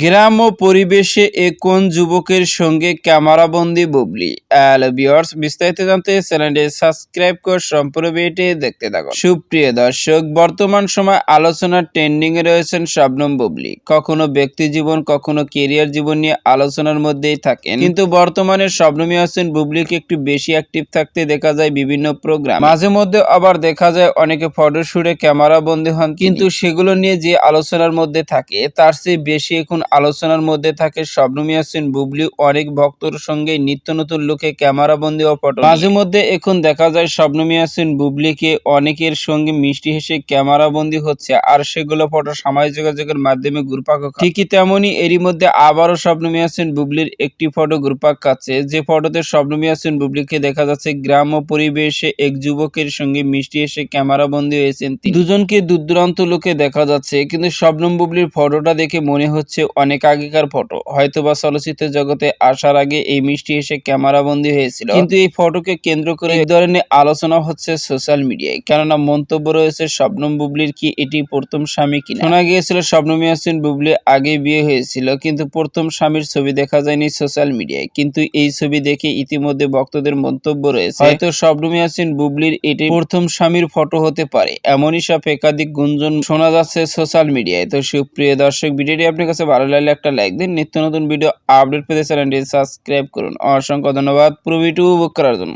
গ্রাম ও পরিবেশে কোন যুবকের সঙ্গে ক্যামেরাবন্দি বুবলি? হ্যালো ভিউয়ার্স, বিস্তারিত জানতে চ্যানেলটি সাবস্ক্রাইব করে সম্পূর্ণ ভিডিওটি দেখতে থাকুন। সুপ্রিয় দর্শক, বর্তমান সময় আলোচনার ট্রেন্ডিং এ রয়েছেন শবনম বুবলি। কখনো ব্যক্তি জীবন, কখনো কেরিয়ার জীবন নিয়ে আলোচনার মধ্যেই থাকেন। কিন্তু বর্তমানে শবনমী হোসেন বুবলিকে একটু বেশি অ্যাক্টিভ থাকতে দেখা যায় বিভিন্ন প্রোগ্রাম মাঝে মধ্যে আবার দেখা যায় অনেকে ফটোশুটে ক্যামেরা বন্দী হন। কিন্তু সেগুলো নিয়ে যে আলোচনার মধ্যে থাকে, তার চেয়ে বেশি এখন আলোচনার মধ্যে থাকে শবনম ইয়াসিন বুবলি অনেক ভক্তর সঙ্গে নিত্য নতুন লোকে ক্যামেরা বন্দী ও ফটো। মাঝে মধ্যে এখন দেখা যায় শবনম ইয়াসিন বুবলিকে অনেকের সঙ্গে মিষ্টি হেসে ক্যামেরা বন্দী হচ্ছে আর সেগুলো ফটো সামাজিক যোগাযোগের মাধ্যমে ঘুরপাক ঠিকই তেমনই এরই মধ্যে আবারও শবনম ইয়াসিন বুবলির একটি ফটো ঘুরপাক খাচ্ছে। যে ফটোতে শবনম ইয়াসিন বুবলিকে দেখা যাচ্ছে, গ্রাম ও পরিবেশে এক যুবকের সঙ্গে মিষ্টি হেসে ক্যামেরা বন্দী হয়েছেন দুজনকে দূর দূরান্ত লোকে দেখা যাচ্ছে, কিন্তু শবনম বুবলির ফটোটা দেখে মনে হচ্ছে অনেক আগেকার ফটো হয়তোবা চলচ্চিত্র জগতে আসার আগে এই মিষ্টি এসে ক্যামেরা বন্দী হয়েছিল। কিন্তু এই ফটোকে কেন্দ্র করে এই ধরনের আলোচনা হচ্ছে সোশ্যাল মিডিয়ায় কেননা মন্তব্য রয়েছে শবনম বুবলির কি এটি প্রথম স্বামী কিনা? শোনা গিয়েছিল শবনম ইয়াসিন বুবলি আগে বিয়ে হয়েছিল, কিন্তু প্রথম স্বামীর ছবি দেখা যায়নি সোশ্যাল মিডিয়ায় কিন্তু এই ছবি দেখে ইতিমধ্যে ভক্তদের মন্তব্য রয়েছে, হয়তো শবনম ইয়াসিন বুবলির এটি প্রথম স্বামীর ফটো হতে পারে। এমনই সব একাধিক গুঞ্জন শোনা যাচ্ছে সোশ্যাল মিডিয়ায় তো সুপ্রিয় দর্শক, ভিডিওটি আপনার কাছে ভালো লাগলে একটা লাইক দিন। নিত্য নতুন ভিডিও আপডেট পেতে চ্যানেলটি সাবস্ক্রাইব করুন। অসংখ্য ধন্যবাদ। পুরো ভিডিও বুক করার জন্য।